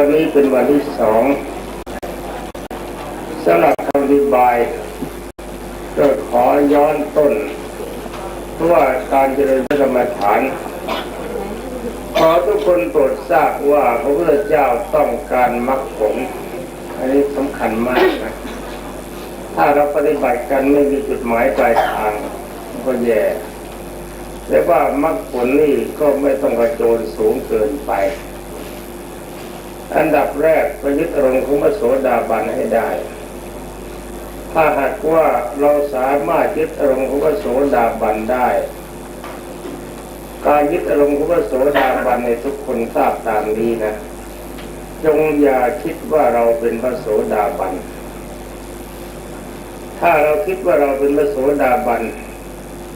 วันนี้เป็นวันที่สองสำหรับคำอธิบายก็ขอย้อนต้น เพราะว่าการเจริญพระกรรมฐาน ขอทุกคนโปรดทราบว่าพระพุทธเจ้าต้องการมรรคผลอันนี้สำคัญมากนะถ้าเราปฏิบัติกันไม่มีจุดหมายปลายทางก็แย่แต่ว่ามรรคผลนี่ก็ไม่ต้องกระโจนสูงเกินไป อันดับแรกประยุทธ์อารมณ์ของพระโสดาบันให้ได้ ถ้าหากว่าเราสามารถยึดอารมณ์ของพระโสดาบันได้ การยึดอารมณ์ของพระโสดาบันในทุกคนทราบตามนี้นะ จงอย่าคิดว่าเราเป็นพระโสดาบัน ถ้าเราคิดว่าเราเป็นพระโสดาบัน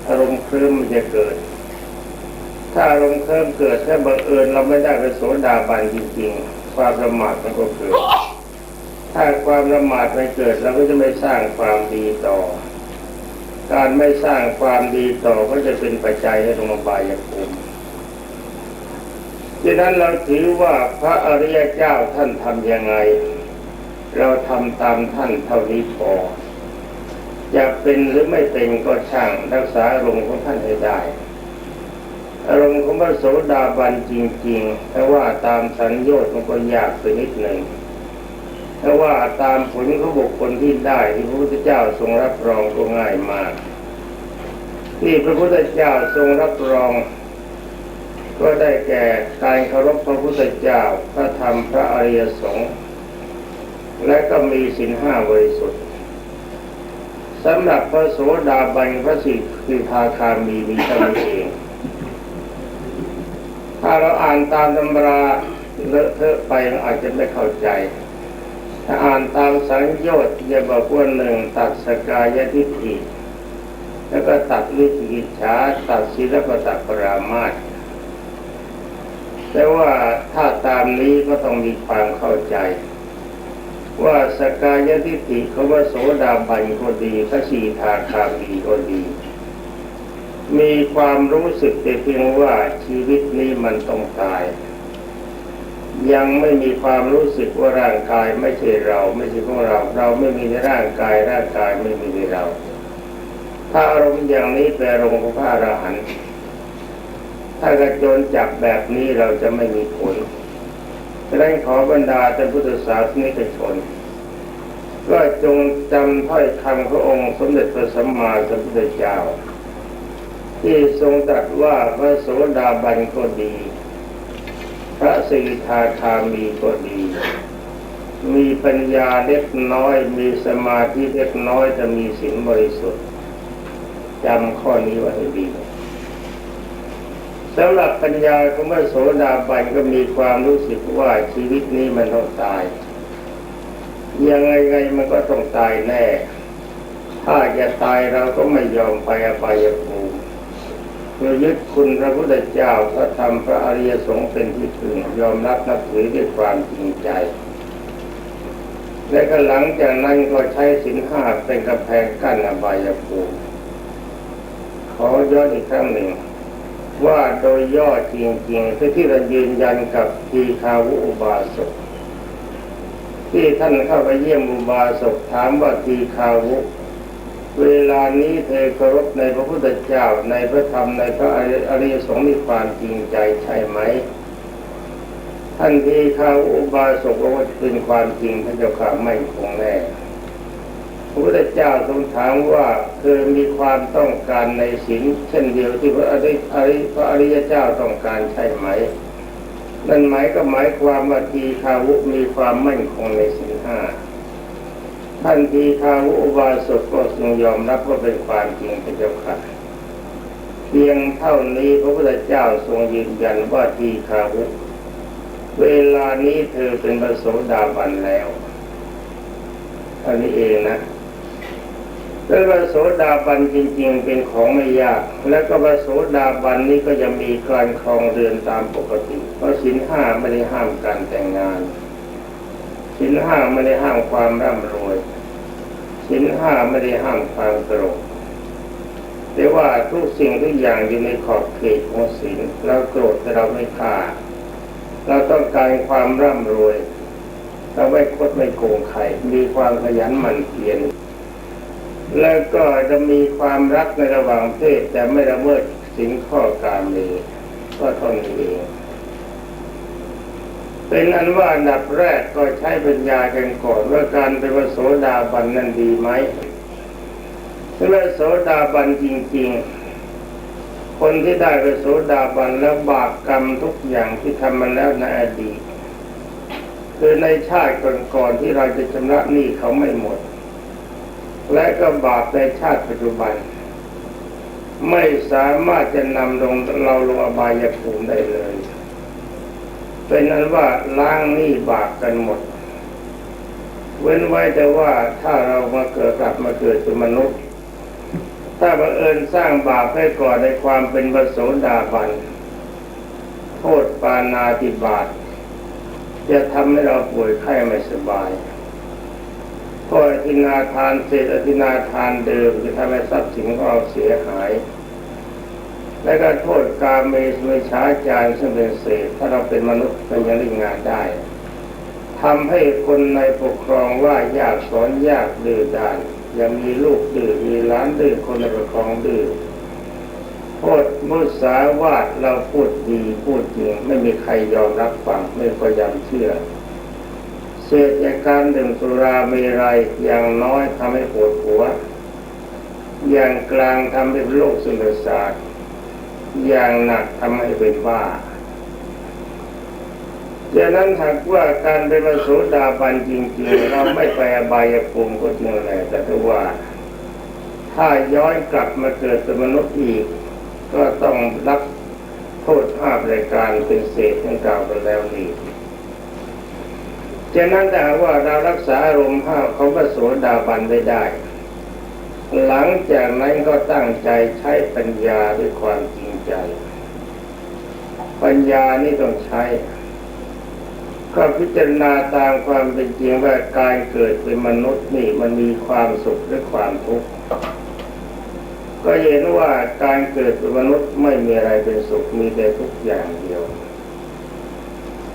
อารมณ์เคลิ้มมันจะเกิดถ้าอารมณ์เคลิ้มเกิดถ้าบังเอิญเราไม่ได้เป็นโสดาบันจริงๆ ความประมาทมันก็เกิด ถ้าความประมาทไม่เกิดเราก็จะไม่สร้างความดีต่อ การไม่สร้างความดีต่อก็จะเป็นปัจจัยให้ลงอบายภูมิดังนั้นเราถือว่าพระอริยเจ้าท่านทำยังไง เราทำตามท่านเท่านี้พอจะเป็นหรือไม่เป็นก็ช่างรักษาอารมณ์ของท่านให้ได้ อารมณ์ของพระโสดาบันจริงๆแต่ว่าตามสัญญาณมันก็ยากไปนิดหนึ่งแต่ว่าตามผลของบุคคลที่ได้ที่พระพุทธเจ้าทรงรับรองก็ง่ายมากที่พระพุทธเจ้าทรงรับรอง ก็ได้แก่การเคารพพระพุทธเจ้าพระธรรมพระอริยสงฆ์และก็มีสินห้าบริสุทธิ์สำหรับพระโสดาบันพระสิทธิทาคามีมีเท่านั้นเองาเราอ่านตามตำราเลอะเทอะไปเราอาจจะไม่เข้าใจ ถ้าอ่านตามสังโยชน์จะบอกว่าหนึ่งตัดสกายทิฏฐิแล้วก็ตัดวิจิกิจฉาตัดศีลปตปรามาสแต่ว่าถ้าตามนี้ก็ต้องมีความเข้าใจ ว่าสกายทิฏฐิเขาว่าโสดาบันก็ดีพระสีทาคามีก็ดี มีความรู้สึกแต่เพียงว่าชีวิตนี้มันต้องตาย ยังไม่มีความรู้สึกว่าร่างกายไม่ใช่เรา ไม่ใช่ของเรา เราไม่มีในร่างกายร่างกายไม่มีในเรา ถ้าอารมณ์อย่างนี้เป็นอารมณ์ของพระอรหันต์ถ้ากระโจนจับแบบนี้เราจะไม่มีผลดังนั้ขอบรรดาท่านพุทธศาสนิกชนก็จงจำถ้อยคำพระองค์สมเด็จพระสัมมาสัมพุทธเจ้า ที่ทรงตรัสว่าพระโสดาบันก็ดี พระสิทาคามีก็ดี มีปัญญาเล็กน้อย มีสมาธิเล็กน้อยจะมีศีลบริสุทธิ์จำข้อนี้ไว้ให้ดีสำหรับปัญญาของพระโสดาบันก็มีความรู้สึกว่าชีวิตนี้มันต้องตาย ยังไงไงมันก็ต้องตายแน่ ถ้าจะตายเราก็ไม่ยอมไปอบายภูมิ รายึดคุณพระพุทธเจ้าพระธรรมพระอริยสงฆ์เป็นที่พึงยอมรับนับถือด้วยความจริงใจ และก็หลังจากนั้นก็ใช้สินห้าเป็นกำแพงกั้นอบายภูมิขอย้อนอีกครั้งหนึ่ง ว่าโดยย่อจริงๆคือที่เรายืนยันกับทีคาวุอุบาสกที่ท่านเข้าไปเยี่ยมอุบาสกถามว่าทีคาวุ เวลานี้เธอเคารพในพระพุทธเจ้าในพระธรรมในพระอริยสงฆ์มีความจริงใจใช่ไหม ท่านทีคาวุอุบาสกบอกว่าเป็นความจริงพระเจ้าข่าไม่คงแน่พระพุทธเจ้าทรงถามว่าเธอมีความต้องการในศีลเช่นเดียวที่พระอริอริพระอริยเจ้าต้องการใช่ไหม นั่นหมายก็หมายความว่าทีคาวุมีความมั่นคงในศีลห้า ท่านทีคาวุอุบาสกก็ทรงยอมรับว่าเป็นความจริงพระเจ้าค่ะเพียงเท่านี้พระพุทธเจ้าทรงยืนยันว่าทีคาวุเวลานี้เธอเป็นพระโสดาบันแล้วอันนี้เองนะแล้วพระโสดาบันจริง ๆ เป็นของไม่ยาก แล้วก็พระโสดาบันนี้ก็จะมีการครองเรือนตามปกติ เพราะสินห้าไม่ได้ห้ามการแต่งงานสินห้าไม่ได้ห้ามความร่ำรวย สินห้าไม่ได้ห้ามความโกรธแต่ว่าทุกสิ่งทุกอย่างอยู่ในขอบเขตของศีลเราโกรธแต่เราไม่ฆ่าเราต้องการความร่ำรวย เราไม่คดไม่โกงใครมีความขยันหมั่นเพียรแล้วก็จะมีความรักในระหว่างเพศแต่ไม่ละเมิดสิ่งข้อการเมก็เท่านี้เอง เป็นอันว่าอันดับแรกก็ใช้ปัญญากันก่อนว่าการเป็นพระโสดาบันนั้นดีไหมถ้าเป็นโสดาบันจริง ๆ คนที่ได้เป็นโสดาบันแล้วบาปกรรมทุกอย่างที่ทำมาแล้วในอดีตคือในชาติก่อนๆที่เราจะชำระหนี้เขาไม่หมด และก็บาปในชาติปัจจุบัน ไม่สามารถจะนำลงเราลงอบายภูมิได้เลย เป็นนั้นว่าล้างหนี้บาปกันหมด เว้นไว้แต่ว่าถ้าเรามาเกิดกลับมาเกิดเป็นมนุษย์ ถ้าบังเอิญสร้างบาปให้ก่อนในความเป็นบโสดาบันโทษปานาติบาตจะทำให้เราป่วยไข้ไม่สบายโทษอธินาทานเศษอธินาทานเดิมจะทำให้ทรัพย์สินของเราเสียหาย และก็โทษกาเมสเมชาจารซึ่งเป็นเศษถ้าเราเป็นมนุษย์ก็นยังเล่นงานได้ทำให้คนในปกครองว่ายากสอนยากดื้อด้านยังมีลูกดื้อมีหล้านดื้อคนในปกครองดื้อโทษมุสาวาทเราพูดดีพูดจริงไม่มีใครยอมรับฟังไม่พยายามเชื่อเศษจากการดื่มสุราเมรัยอย่างน้อยทำให้ปวดหัว อย่างกลางทำให้โรคซึมเศร้า อย่างหนักทำให้เป็นบ้าดังนั้นหากว่าการเป็นพระโสดาบันจริงๆ เราไม่ไปอบายภูมิก็จริงแหละแต่ถ้าว่า ถ้าย้อนกลับมาเกิดเป็นมนุษย์อีก ก็ต้องรับโทษห้ารายการเป็นเศษทั้งกล่าวไปแล้วนี้ฉะนั้นแต่ว่าเรารักษาอารมณ์ห้าของพระโสดาบันไม่ได้ หลังจากนั้นก็ตั้งใจใช้ปัญญาด้วยความจ ใจ ปัญญานี่ต้องใช้ ก็พิจารณาตามความเป็นจริงว่าการเกิดเป็นมนุษย์นี่มันมีความสุขหรือความทุกข์ก็เห็นว่าการเกิดเป็นมนุษย์ไม่มีอะไรเป็นสุขมีแต่ทุกอย่างเดียว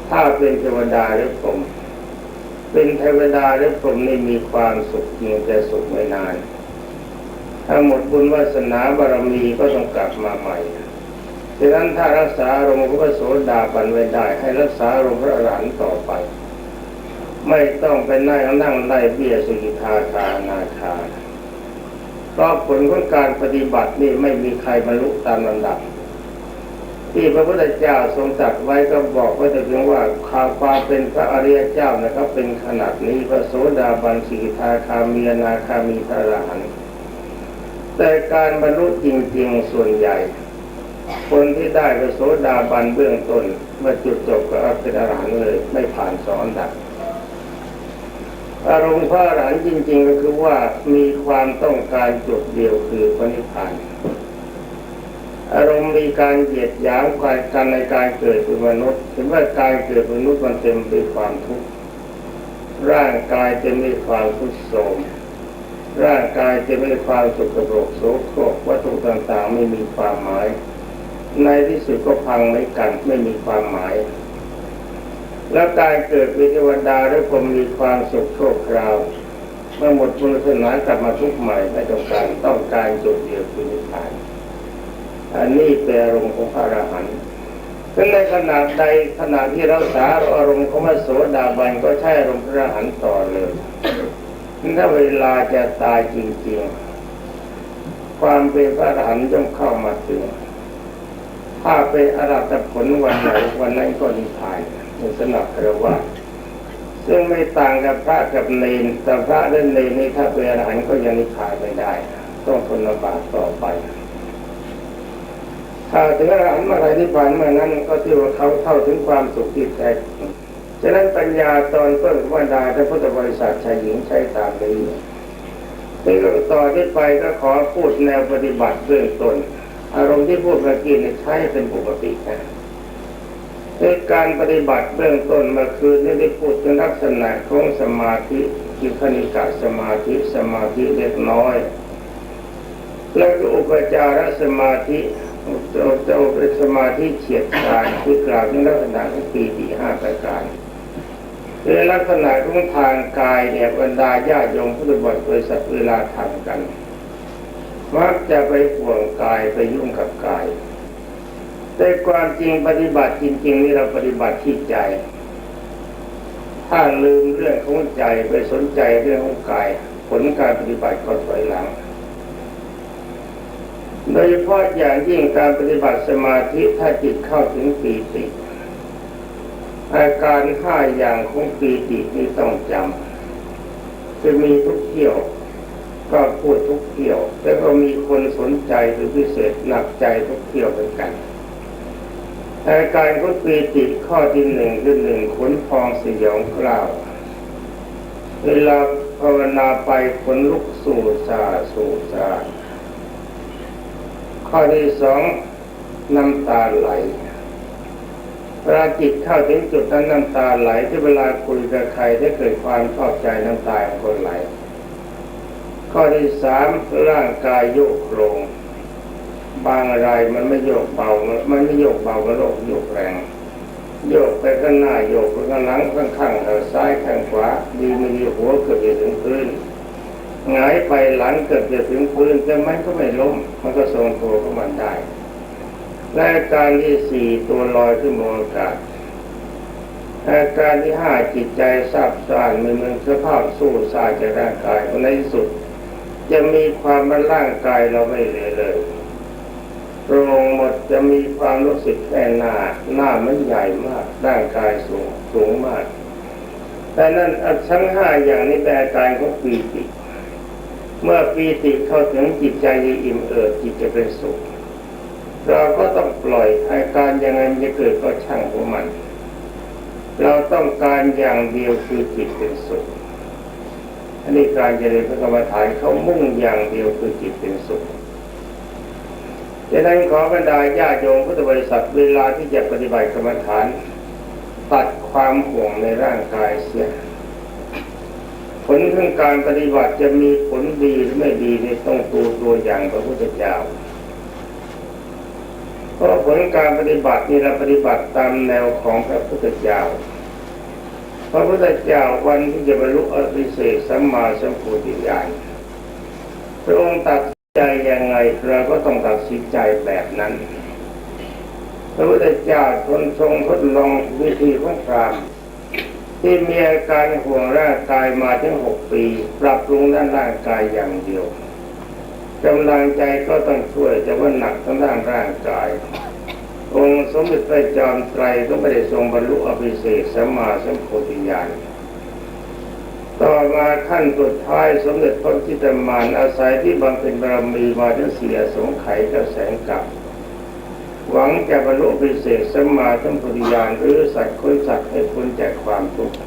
ถ้าเป็นเทวดาหรือผมเป็นเทวดาหรือผมนี่มีความสุขจริงแต่สุขไม่นาน ถ้าหมดบุญวาสนาบารมีก็ต้องกลับมาใหม่ ดังนั้นถ้ารักษาอารมณ์พระโสดาบันไว้ได้ ให้รักษาอารมณ์พระอรหันต์ต่อไป ไม่ต้องไปนั่งนั่งไล่เบี้ยสุกิทาคานาคาเพราะผลของการปฏิบัตินี่ไม่มีใครบรรลุตามลำดับ ที่พระพุทธเจ้าทรงตรัสไว้ก็บอกไว้แต่เพียงว่าความความเป็นพระอริยเจ้านะครับเป็นขนาดนี้พระโสดาบันสิกิทาคามีนาคามีพระอรหันต์แต่การบรรลุจริงๆส่วนใหญ่ คนที่ได้พระโสดาบันเบื้องต้น เมื่อจุดจบก็เป็นอรหันต์เลย ไม่ผ่านสอนดับอารมณ์พระอรหันต์จริง ๆ ก็คือว่ามีความต้องการจุดเดียวคือพระนิพพานอารมณ์มีการเหยียดหยามการกันในการเกิดเป็นมนุษย์เห็นว่าการเกิดเป็นมนุษย์มันเต็มไปด้วยความทุกข์ร่างกายเต็มไปด้วยความทุกข์โทรมร่างกายเต็มไปด้วยความสุขโรคโสโครกวัตถุต่างๆไม่มีความหมาย ในที่สุดก็พังไม่กันไม่มีความหมาย แล้วการเกิดเป็นเทวดาหรือผมมีความสุขโชคราวเมื่อหมดบุญสนานกลับมาทุกใหม่ไม่ต้องการต้องการจุดเดียวคือนิพพานอันนี้เป็นอารมณ์ของพระอรหันต์ซึ่งในขณะใดขณะที่รักษาอารมณ์ของพระโสดาบันก็ใช้อารมณ์พระอรหันต์ต่อเลยถ้าเวลาจะตายจริงๆ ความเป็นพระอรหันต์ต้องเข้ามาถึง ถ้าเป็นอรัตผลวันไหนวันนั้นก็นิพพานเป็นสนับคารวะซึ่งไม่ต่างกับพระกับเนนแต่พระและเนนนี่ถ้าเป็นอรหันต์ก็ยังนิพพานไม่ได้ ต้องทนลำบากต่อไปถ้าถึงอรหันต์เมื่อไรนิพพานเมื่อนั้นก็ถือว่าเขาเข้าถึงความสุขที่แท้ฉะนั้นปัญญาตอนต้นว่าดาพระพุทธบริษัทชายหญิงใช้ตามนี้นี่ก็ต่อที่ไปก็ขอพูดแนวปฏิบัติเบื้องต้น อารมณ์ที่พูดเมื่อกี้นี่ใช้เป็นปกตินในการปฏิบัติเบื้องต้นเมื่อคืนนี้ได้พูดถึงลักษณะของสมาธิคือคณิกะสมาธิสมาธิเล็กน้อย แล้วก็อุปจารสมาธิจะจะเป็นสมาธิเฉียดการคือกล่าวในลักษณะของปีติห้าประการคือลักษณะของทางกายเนี่ยบรรดาญาโยมพุทธบริษัทบริษัทเวลาทำกัน มักจะไปห่วงกายไปยุ่งกับกาย แต่ความจริงปฏิบัติจริง ๆ นี่เราปฏิบัติที่ใจ ถ้าลืมเรื่องของใจไปสนใจเรื่องของกาย ผลการปฏิบัติก็ถอยหลังโดยเฉพาะอย่างยิ่งการปฏิบัติสมาธิถ้าจิตเข้าถึงปีติอาการห้าอย่างของปีตินี้ต้องจำจะมีทุกเที่ยว ก็พูดทุกเที่ยว แล้วก็มีคนสนใจหรือพิเศษหนักใจทุกเที่ยวเหมือนกันอาการของปีติข้อที่หนึ่งคือหนึ่งขนพองสยองกล้าว เวลาภาวนาไปขนลุกสู่ซาสู่ซาข้อที่สองน้ำตาไหลเวลาจิตเข้าถึงจุดนั้นน้ำตาไหลที่เวลาคุยกับใครได้เกิดความชอบใจน้ำตาของคนไหล ข้อที่สามร่างกายโยกโครงบางรายมันไม่โยกเบา มันไม่โยกเบาก็โยกโยกแรง โยกไปข้างหน้าโยกไปข้างหลังข้างข้างข้างซ้ายข้างขวาดีไม่ดีหัวเกือบจะถึงพื้นหงายไปหลังเกือบจะถึงพื้นแต่มันก็ไม่ล้ม มันก็ทรงตัวของมันได้และอาการที่สี่ตัวลอยขึ้นบนอากาศอาการที่ห้าจิตใจทราบซ่านม่เหมือนสภาพสู้ซาจากร่างกายในที่สุด จะมีความว่าร่างกายเราไม่เหลือเลยโปร่งหมดจะมีความรู้สึกแค่หน้า หน้ามันใหญ่มากร่างกายสูงสูงมาก แต่นั่นทั้งห้าอย่างนี้เป็นอาการของปีติ เมื่อปีติเข้าถึงจิตใจจะอิ่มเอิบจิตจะเป็นสุข เราก็ต้องปล่อยอาการยังไงมันจะเกิดก็ช่างของมัน เราต้องการอย่างเดียวคือจิตเป็นสุข อันนี้การเจริญพระกรรมฐานเขามุ่งอย่างเดียวคือจิตเป็นสุขดังนั้นขอบรรดาญาโยมพุทธบริษัทเวลาที่จะปฏิบัติกรรมฐาน ตัดความห่วงในร่างกายเสีย ผลของการปฏิบัติจะมีผลดีหรือไม่ดีในต้องดูตัวอย่างพระพุทธเจ้าเพราะผลการปฏิบัตินี่เราปฏิบัติตามแนวของพระพุทธเจ้า พระพุทธเจ้าวันที่จะบรรลุอริเศษสัมมาสัมโพธิญาณพระองค์ตัดใจยังไงเราก็ต้องตัดสินใจแบบนั้น พระพุทธเจ้าทนทรงทดลองวิธีของพรามที่มีอาการห่วงร่างกายมาถึงหกปี ปรับปรุงด้านร่างกายอย่างเดียวกำลังใจก็ต้องช่วยแต่ว่าหนักทางด้านร่างกาย องค์สมเด็จพระจอมไตรก็ไม่ได้ทรงบรรลุอภิเศษสัมมาสัมโพธิญาณต่อมาขั้นสุดท้ายสมเด็จพระจิตรมานอาศัยที่บำเพ็ญบารมีมาถึงเสียสงไขยกับแสงกับ หวังจะบรรลุพิเศษสัมมาสัมพุทธญาณหรือสัตว์คนสัตว์ให้พ้นจากความทุกข์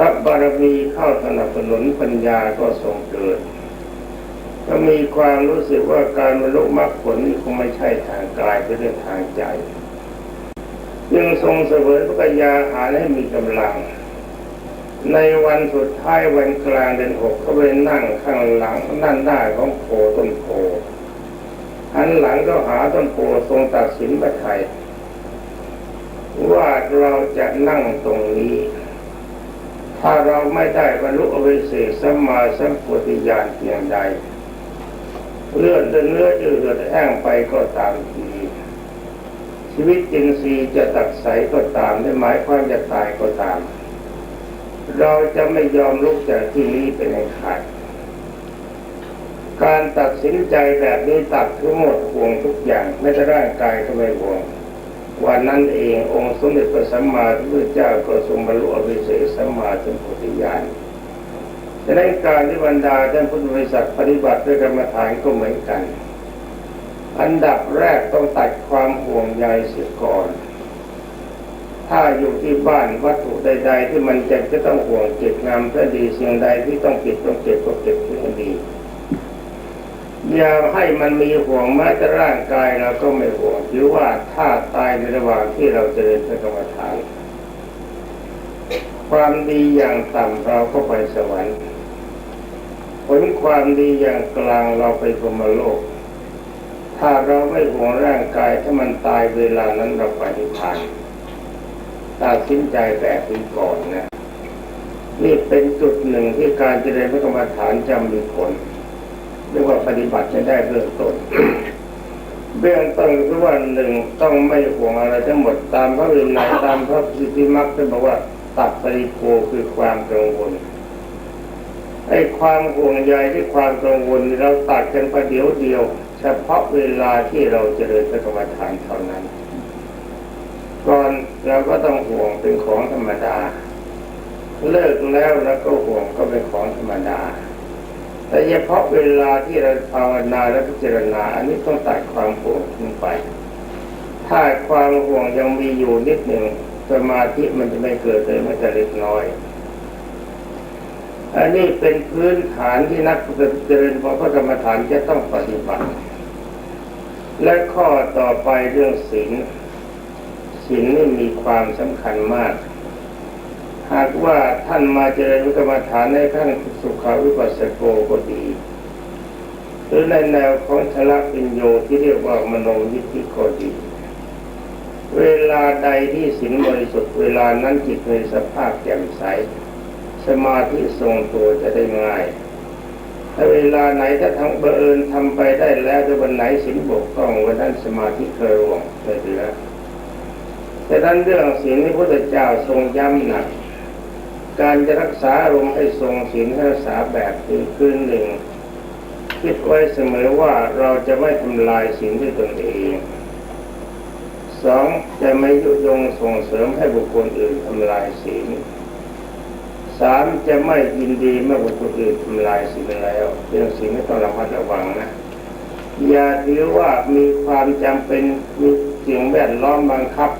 รับบารมีเข้าสนับสนุนปัญญาก็ทรงเกิด ก็มีความรู้สึกว่าการบรรลุมรรคผลนี้คงไม่ใช่ทางกายเป็นเรื่องทางใจจึงทรงเสวยพระกยาหารให้มีกำลัง ในวันสุดท้ายวันกลางเดือนหกเขาไปนั่งข้างหลังนั่นหน้าของโพต้นโพหันหลังก็หาต้นโพทรงตัดสินพระไทยว่าเราจะนั่งตรงนี้ ถ้าเราไม่ได้บรรลุอวิเศษสัมมาสัมพุทธิญาณเพียงใด เลือดเนื้อจะเลือดแห้งไปก็ตามทีชีวิตจินทรีย์จะตักใสก็ตามได้หมายความจะตายก็ตาม เราจะไม่ยอมลุกจากที่นี้เป็นอันขาดการตัดสินใจแบบนี้ตัดทั้งหมดห่วงทุกอย่างไม่แต่ร่างกายก็ไม่ห่วงวันนั้นเององค์สมเด็จพระสัมมาสัมพุทธเจ้าก็ทรงบรรลุอภิเศษสัมมาสัมพุทธญาณ ดังนั้นการที่บรรดาท่านพุทธบริษัทปฏิบัติด้วยกรรมฐานก็เหมือนกัน อันดับแรกต้องตัดความห่วงใยเสียก่อน ถ้าอยู่ที่บ้านวัตถุใด ๆ ที่มันจะจะต้องห่วงเก็บงามถ้าดีสิ่งใดที่ต้องเก็บต้องเก็บก็เก็บให้ดีอย่าให้มันมีห่วงแม้แต่ร่างกายเราก็ไม่ห่วงหรือว่าถ้าตายในระหว่างที่เราเจริญพระกรรมฐานความดีอย่างต่ำเราก็ไปสวรรค์ ผลความดีอย่างกลางเราไปพรมโลก ถ้าเราไม่ห่วงร่างกายถ้ามันตายเวลานั้นเราไปนิพพานตัดสินใจแบบนี้ก่อนนะนี่เป็นจุดหนึ่งที่การเจริญพระกรรมฐานจะมีผลเรียกว่าปฏิบัติจะได้เบื้องต้นเบื้องต้นคือว่าหนึ่งต้องไม่ห่วงอะไรทั้งหมดตามพระวินัยตามพระสิทธิมรรคท่านบอกว่าตัดปริโภคือความกังวล ไอ้ความห่วงใยที่ความกังวลเราตัดกันประเดี๋ยวเดียว เฉพาะเวลาที่เราเจริญพระกรรมฐานเท่านั้นก่อนเราก็ต้องห่วงเป็นของธรรมดา เลิกแล้วแล้วก็ห่วงก็เป็นของธรรมดา แต่เฉพาะเวลาที่เราภาวนาและพิจารณา อันนี้ต้องตัดความห่วงทิ้งไป ถ้าความห่วงยังมีอยู่นิดหนึ่งสมาธิมันจะไม่เกิดเลยมันจะเล็กน้อย อันนี้เป็นพื้นฐานที่นักเจริญพระกรรมฐานจะต้องปฏิบัติ และข้อต่อไปเรื่องศีลศีลนี่มีความสำคัญมาก หากว่าท่านมาเจริญกรรมฐานในขั้นสุขาวิปัสสโกก็ดี หรือในแนวของชละปิญโยที่เรียกว่ามโนยิทธิก็ดี เวลาใดที่ศีลบริสุทธิ์เวลานั้นจิตมีสภาพแจ่มใส สมาธิทรงตัวจะได้ง่าย ถ้าเวลาไหนถ้าทำเบังเอิญทำไปได้แล้วแต่วันไหนศีลบกพร่องวันนั้นสมาธิเคยร่วงไม่เหลือแต่นั้นเรื่องศีลที่พระพุทธเจ้าทรงย้ำหนัก การจะรักษาอารมณ์ให้ทรงศีลให้รักษาแบบคือคืนหนึ่ง คิดไว้เสมอว่าเราจะไม่ทำลายศีลด้วยตนเองสองจะไม่ยุยงส่งเสริมให้บุคคลอื่นทำลายศีล สามจะไม่ยินดีเมื่อบุคคลอื่นทำลายศีลแล้วเรื่องศีลไม่ต้องระมัดระวังนะอย่าถือว่ามีความจำเป็นมีสิ่งแวดล้อมบังคับ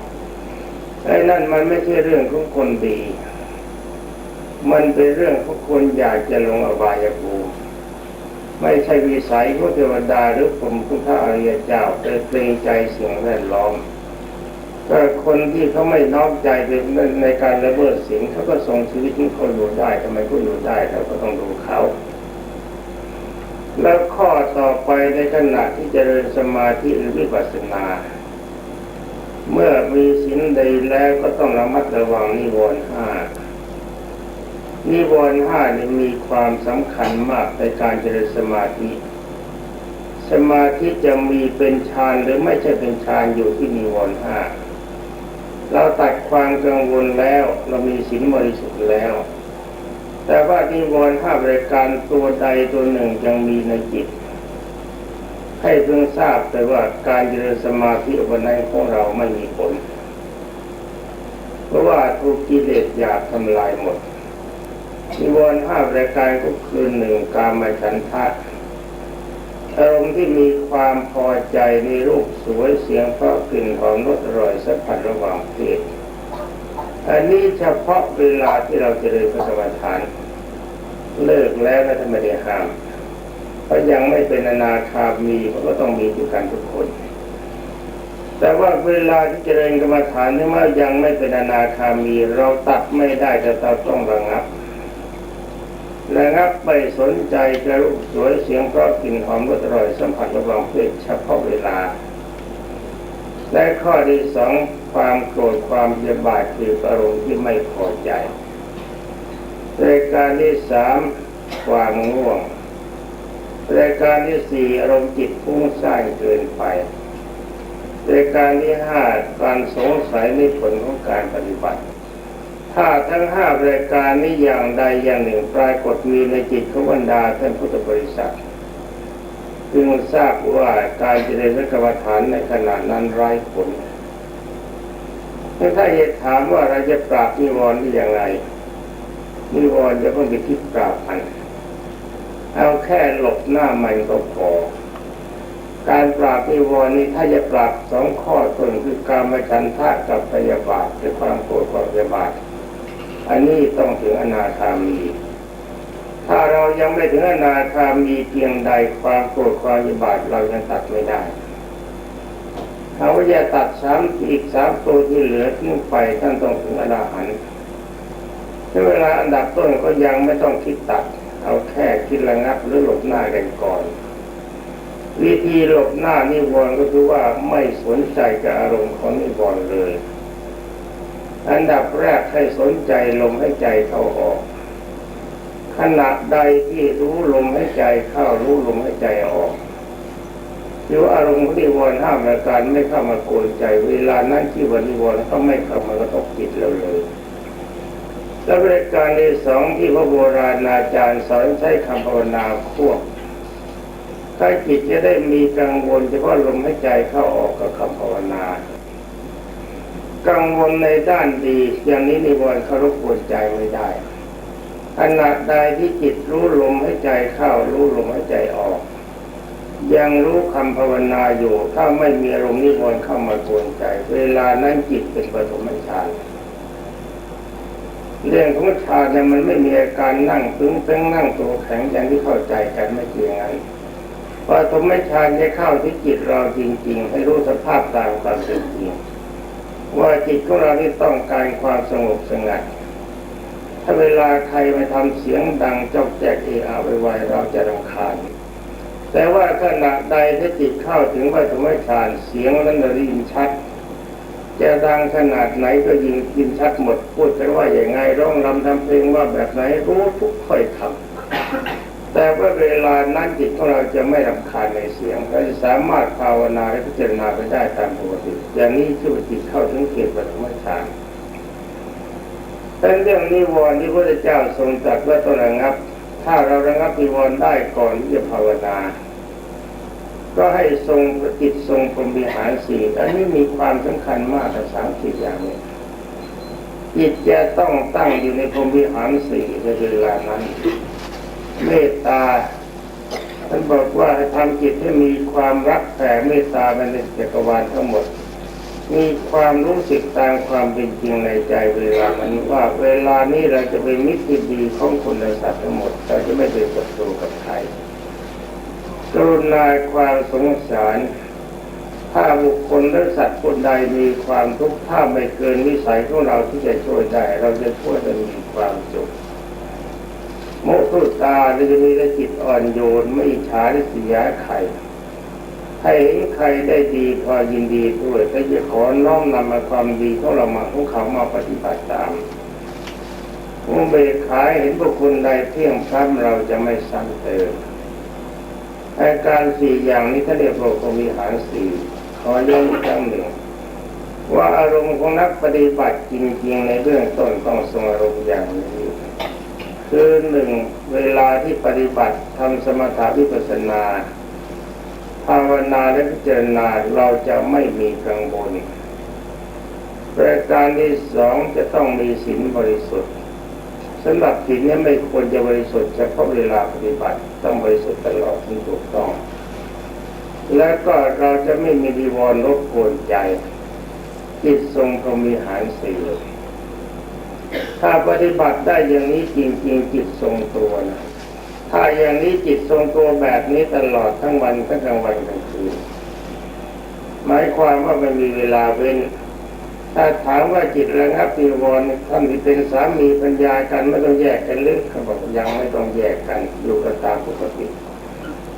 ไอ้นั่นมันไม่ใช่เรื่องของคนดี มันเป็นเรื่องของคนอยากจะลงอบายภูมิไม่ใช่วิสัยของเทวดาหรือผมคุณพระอริยเจ้าแต่เกรงใจสิ่งแวดล้อม ก็คนที่เขาไม่น้อมใจในในการละเมิดสิ่งเขาก็ทรงชีวิตที่เขาอยู่ได้ทำไมก็อยู่ได้เราก็ต้องดูเขา แล้วข้อต่อไปในขณะที่เจริญสมาธิหรือวิปัสสนา เมื่อมีสินใดแล้วก็ต้องระมัดระวังนิวรณ์ห้านิวรณ์ห้านี่มีความสำคัญมากในการเจริญสมาธิ สมาธิจะมีเป็นฌานหรือไม่ใช่เป็นฌานอยู่ที่นิวรณ์ห้า เราตัดความกังวลแล้วเรามีสินบริสุทธิ์แล้ว แต่ว่านิวรณ์ห้าบริการตัวใดตัวหนึ่งยังมีในจิต ให้เพิ่งทราบแต่ว่าการเจริญสมาธิวันนั้นของเราไม่มีผล เพราะว่าทุกกิเลสอยากทำลายหมดนิวรณ์ห้ารายการก็คือหนึ่งการมฉันทะ อารมณ์ที่มีความพอใจในรูปสวยเสียงเพราะกลิ่นหอมรสอร่อยสัมผัสระหว่างเพศอันนี้เฉพาะเวลาที่เราจะเริญพระกรรมฐาน เลิกแล้วนะท่านไม่ได้ห้ามเพราะยังไม่เป็นอนาคามีเขาะก็ต้องมีด้วยกันทุกคน แต่ว่าเวลาที่เจริญกรรมฐานนี่ว่ายังไม่เป็นอนาคามี เราตัดไม่ได้แต่เราต้องระงับ ระงับไม่สนใจจะรูปสวยเสียงเพราะกลิ่นหอมรสอร่อยสัมผัสระหว่างเพศเฉพาะเวลา และข้อที่สองความโกรธความเยบาทคืออารมณ์ที่ไม่พอใจรายการที่สามความง่วงรายการที่สี่อารมณ์จิตฟุ้งซ่านเกินไปรายการที่ห้าการสงสัยในผลของการปฏิบัติ ถ้าทั้งห้ารายการนี้อย่างใดอย่างหนึ่งปรากฏมีในจิตของบรรดาท่านพุทธบริษัทจึงทราบว่าการเจริญกรรมฐานในขณะนั้นไร้ผลถ้าจะถามว่าเราจะปราบนิวรณ์ได้อย่างไรนิวรณ์จะต้องไปคิดปราบมันเอาแค่หลบหน้ามันก็พอการปราบนิวรณ์นี้ถ้าจะปราบสองข้อต้นคือการมาชันทะกับพยาบาทคือความโกรธความพยาบาท อันนี้ต้องถึงอนาคามี ถ้าเรายังไม่ถึงอนาคามีเพียงใดความโกรธความยาบาทเรายังตัดไม่ได้เขาจะตัดสามอีกสามตัวที่เหลือทิ้งไปท่านต้องถึงอนาหันต์ในเวลาอันดับต้นก็ยังไม่ต้องคิดตัด เอาแค่คิดระงับหรือหลบหน้ากันก่อน วิธีหลบหน้านิวรณ์ก็คือว่าไม่สนใจกับอารมณ์ของนิวรณ์เลย อันดับแรกให้สนใจลมให้ใจเข้าออก ขณะใดที่รู้ลมให้ใจเข้ารู้ลมให้ใจออกหรือว่อารมณ์ของนิวรณ์ห้ามอาการไม่เข้ามาโกนใจ เวลานั้นที่วันนิวรณ์ก็ไม่เข้ามากระทบจิตเราเลยและบริการที่สองที่พระโบราณอาจารย์สอนใช้คำภาวนาควบถ้าจิตจะได้มีกังวลเฉพาะลมหายใจเข้าออกกับคำภาวนา กังวลในด้านดี อย่างนี้นิวรณ์เขารบกวนใจไม่ได้ขณะใดที่จิตรู้ลมใหายใจเข้ารู้ลมใหายใจออก ยังรู้คำภาวนาอยู่ ถ้าไม่มีอารมณ์นิวรณ์เข้ามากวนใจ เวลานั้นจิตเป็นปฐมฌานเรื่องของฌานเนี่ยมันไม่มีอาการนั่งตึงเพ่งนั่งตัวแข็งอย่างที่เข้าใจกันไม่จริงงั้นพอธรรมฌานจะเข้าที่จิตเราจริง ๆ ให้รู้สภาพตามความเป็นจริง ว่าจิตของเราที่ต้องการความสงบสงัด ถ้าเวลาใครมาทำเสียงดังจอกแจกเอะอะไวๆเราจะรำคาญ แต่ว่าขณะใดที่จิตเข้าถึงวัฏมฌานเสียงนั้นเราได้ยินชัด จะดังขนาดไหนก็ยินยินชัดหมดพูดกันว่าอย่างไงร้องรำทำเพลงว่าแบบไหนรู้ทุกค่อยคำ แต่ว่าเวลานั้นจิตของเราจะไม่รำคาญในเสียงเราจะสามารถภาวนาและพิจารณาไปได้ตามปกติอย่างนี้ชื่อว่าจิตเข้าถึงเขตปฐมฌานเป็นเรื่องนิวรณ์ที่พระเจ้าทรงตรัสว่าต้องระงับ ถ้าเราระงับนิวรณ์ได้ก่อนที่จะภาวนา ก็ให้ทรงจิตทรงพรมวิหารสี่อันนี้มีความสำคัญมากกับสามสิบอย่างนี้จิตจะต้องตั้งอยู่ในพรมวิหารสี่ในเวลานั้น เมตตาท่านบอกว่าทำจิตให้มีความรักแผ่เมตตาในจักรวาลทั้งหมด มีความรู้สึกตามความเป็นจริงในใจเวลานั้นว่าเวลานี้เราจะเป็นมิตรที่ดีของคนและสัตว์ทั้งหมด เราจะไม่เป็นศัตรูกับใครกรุณาความสงสารถ้าบุคคลและสัตว์คนใดมีความทุกข์ถ้าไม่เกินวิสัยของเราที่จะช่วยได้ เราจะช่วยให้มีความสุข มตุตาเราจะมีจิตอ่อนโยนไม่ฉาเสียใครให้เห็นใครได้ดีพอยินดีด้วยแต่จะขอน้อมนำมาความดีของเรามาของเขามาปฏิบัติตามมุเบกขายเห็นบุคคลใดเที่ยงพร้ำเราจะไม่ซ้ำเติมอาการสี่อย่างนี้ถ้าเรียกว่าพรหมวิหารสี่ขอย้ำอีกครั้งหนึ่ง ว่าอารมณ์ของนักปฏิบัติจริงๆในเบื้องต้นต้องทรงอารมณ์อย่างนี้ คือหนึ่งเวลาที่ปฏิบัติทำสมถะวิปัสสนา ภาวนาและพิจารณาเราจะไม่มีกังวลประการที่สองจะต้องมีศีลบริสุทธิ์สำหรับศีลนี้ไม่ควรจะบริสุทธิ์เฉพาะเวลาปฏิบัติต้องบริสุทธิ์ตลอดที่ถูกต้อง และก็เราจะไม่มีดีวรณ์รบกวนใจจิตทรงพรมีหารสี่ ถ้าปฏิบัติได้อย่างนี้จริงๆจิตทรงตัวนะถ้าอย่างนี้จิตทรงตัวแบบนี้ตลอดทั้งวันทั้งกลางวันกลางคืนหมายความว่าไม่มีเวลาเว้นถ้าถามว่าจิตระงับนิวรณ์ท่านที่เป็นสามีปัญญากันไม่ต้องแยกกันลึกเขาบอกยังไม่ต้องแยกกันอยู่กันตามปกติ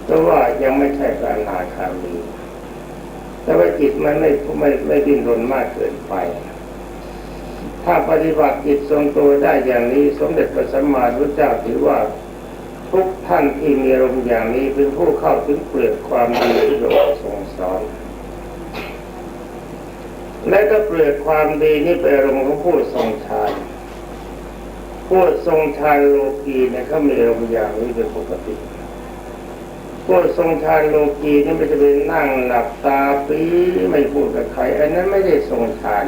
เพราะว่ายังไม่ใช่การนาคามีแต่ว่าจิตมันไม่ไม่ไม่ดิ้นรนมากเกินไป ถ้าปฏิบัติจิตทรงตัวได้อย่างนี้ สมเด็จพระสัมมาสัมพุทธเจ้าถือว่าทุกท่านที่มีอารมณ์อย่างนี้เป็นผู้เข้าถึงเปลือกความดีที่พระองค์ทรงสอน และก็เปลือกความดีนี่เป็นอารมณ์ของผู้ทรงฌานผู้ทรงฌานโลกีเนี่ยเขามีอารมณ์อย่างนี้เป็นปกติผู้ทรงฌานโลกีนี่ไม่จะเป็นนั่งหลับตาปีไม่พูดกับใครอันนั้นไม่ได้ทรงฌาน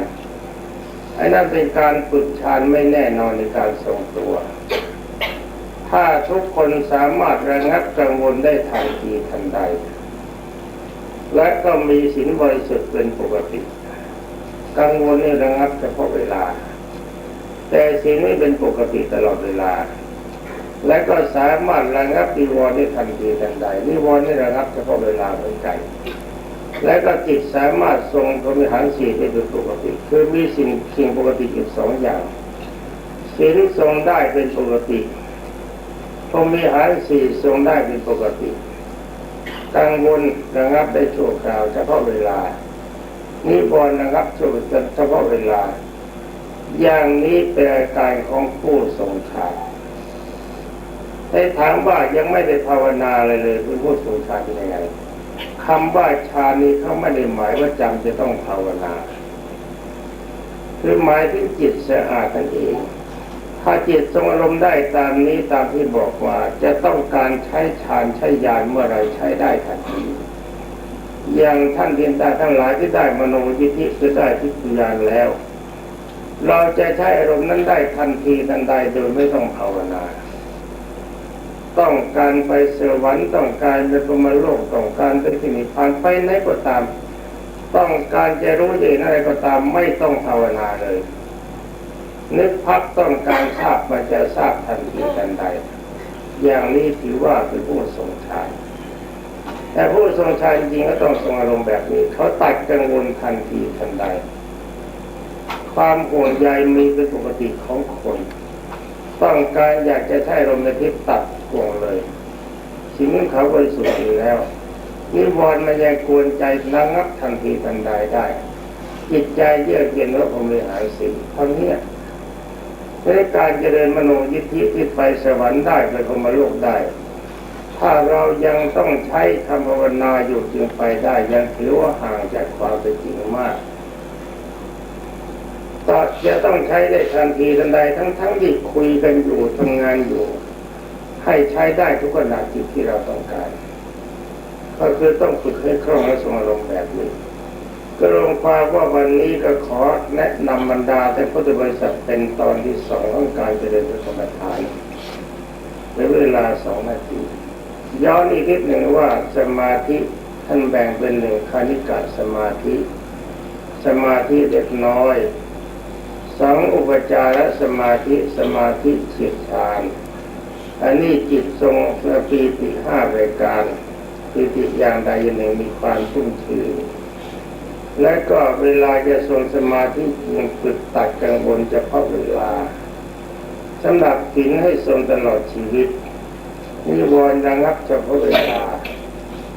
อันนั้นเป็นการฝึกฌานไม่แน่นอนในการทรงตัว ถ้าทุกคนสามารถระงับกังวลได้ทันทีทันใด และก็มีศีลบริสุทธิ์เป็นปกติ กังวลนี่ระงับเฉพาะเวลา แต่ศีลไม่เป็นปกติตลอดเวลา และก็สามารถระงับนิวรณ์ได้ทันทีทันใดนิวรณ์นี่ระงับเฉพาะเวลาเหมือนกัน และก็จิตสามารถทรงพรหมิหารสี่ได้เป็นปกติ คือมีสิ่งสิ่งปกติอีกสองอย่างศีลทรงได้เป็นปกติพรหมิหารสี่ทรงได้เป็นปกติกังวลระงับได้ชั่วคราวเฉพาะเวลานิวรณ์ระงับชั่วเฉพาะเวลา อย่างนี้เป็นอาการของผู้ทรงฌานได้ถามว่ายังไม่ได้ภาวนาอะไรเลยเป็นผู้ทรงฌาเป็นยังไง คำว่าฌานนี้เขาไม่ได้หมายว่าจำจะต้องภาวนาคือหมายถึงจิตสะอาดนั่นเอง ถ้าจิตทรงอารมณ์ได้ตามนี้ตามที่บอกว่า จะต้องการใช้ฌานใช้ญาณเมื่อไรใช้ได้ทันทีอย่างท่านเรียนตาทั้งหลายที่ได้มโนยิธิคือได้ทิพยาแล้ว เราจะใช้อารมณ์นั้นได้ทันทีทันใดโดยไม่ต้องภาวนา ต้องการไปสวรรค์ต้องการไปพรหมโลกต้องการไปที่นิพพานไปไหนก็ตาม ต้องการจะรู้เห็นอะไรก็ตามไม่ต้องภาวนาเลย นึกพักต้องการทราบมันจะทราบทันทีทันใด อย่างนี้ถือว่าเป็นผู้ทรงฌานแต่ผู้ทรงฌานจริงก็ต้องทรงอารมณ์แบบนี้ เขาตัดกังวลทันทีทันใด ความห่วงใยมีเป็นปกติของคน ต้องการอยากจะใช้อารมในทิศตัด ห่วงเลยสิ่งนั้นเขาบริสุทธิ์อยู่แล้ว นิวรณ์มันยังกวนใจระงับทันทีทันใดได้ จิตใจเยือกเย็นว่าผมเลยหายสิ่งเท่านี้ในการเจริญมโนยิทธิที่ไปสวรรค์ได้ไปพรมโลกได้ ถ้าเรายังต้องใช้คำภาวนาอยู่จึงไปได้ยังถือว่าห่างจากความเป็นจริงมากต่อจะต้องใช้ได้ทันทีทันใดทั้งทั้งที่คุยกันอยู่ทำงานอยู่ ให้ใช้ได้ทุกขณะจิตที่เราต้องการ ก็คือต้องฝึกให้คล่องและสมอารมณ์แบบนี้ก็ลงความว่าวันนี้ก็ขอแนะนำบรรดาแต่พุทธบริษัทเป็นตอนที่สองของการเจริญกรรมฐานในเวลาสองนาทีย้อนอีกนิดหนึ่งว่าสมาธิท่านแบ่งเป็นหนึ่งคานิกาสมาธิ สมาธิเล็กน้อยสองอุปจารสมาธิสมาธิเฉียดชาน อันนี้จิตทรงปีติห้ารายการปีติอย่างใดอย่างหนึ่งมีความชุ่มชื่นและก็เวลาจะทรงสมาธิจึงฝึกตัดกังวลเฉพาะเวลาสำหรับศีลให้ทรงตลอดชีวิตนิวรณ์ระงับเฉพาะเวลา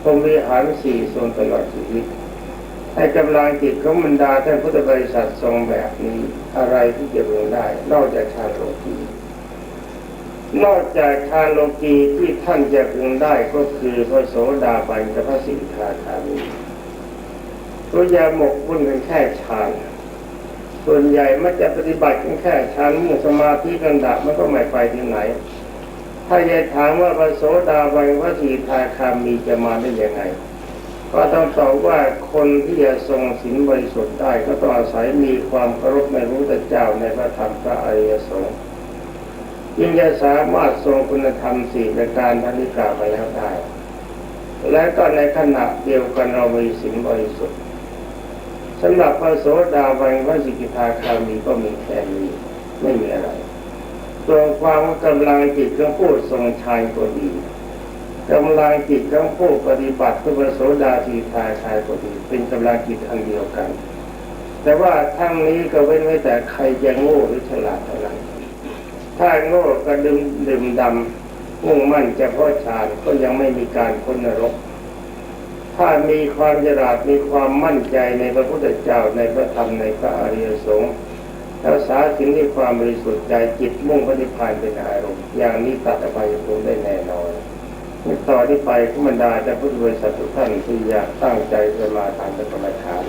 พรมวิหารสี่ทรงตลอดชีวิต ให้กำลังจิตของบรรดาท่านพุทธบริษัททรงแบบนี้อะไรที่จะเรียนได้ นอกจากฌาโลกี นอกจากฌานโลกีที่ท่านจะพึงได้ก็คือพระโสดาบันกับพระสิกขาคามีตัวยาหมกมุ่นกันแค่ฌานส่วนใหญ่มันจะปฏิบัติกันแค่ฌานมุ่งสมาธิกันดับมันก็ไม่ไปที่ไหน ถ้าจะถามว่าพระโสดาบันพระสีทาคามีจะมาได้ยังไง ก็ต้องตอบว่าคนที่จะทรงศีลบริสุทธิ์ได้ก็ต้องอาศัยมีความเคารพในพระพุทธเจ้าในพระธรรมพระอริยสงฆ์ ยิ่งจะสามารถทรงคุณธรรมสี่ประการทันที่กล่าวไปแล้วได้ และก็ในขณะเดียวกันเรามีศีลบริสุทธิ์สำหรับพระโสดาบันพระสิกขาคามีก็มีแค่นี้ไม่มีอะไรตัวความกำลังจิตของผู้ทรงฌานก็ดีกำลังจิตของผู้ปฏิบัติเพื่อพระโสดาสีทายชายก็ดี เป็นกำลังจิตอันเดียวกัน แต่ว่าทั้งนี้ก็เว้นไว้แต่ใครจะโง่หรือฉลาดเท่านั้น ถ้าโง่ก็ดื่มดื่มดำมุ่งมั่นเฉพาะฌานก็ยังไม่มีการพ้นนรก ถ้ามีความฉลาดมีความมั่นใจในพระพุทธเจ้าในพระธรรมในพระอริยสงฆ์รักษาสิ่งที่ความบริสุทธิ์ใจจิตมุ่งปฏิพานเป็นอารมณ์อย่างนี้ตัดอภัยภูมิได้แน่นอนในต่อนที่ไปขบรรดาจะพุทธบริษัททุกท่านที่อยากตั้งใจจะมาทานเป็นกรรมฐาน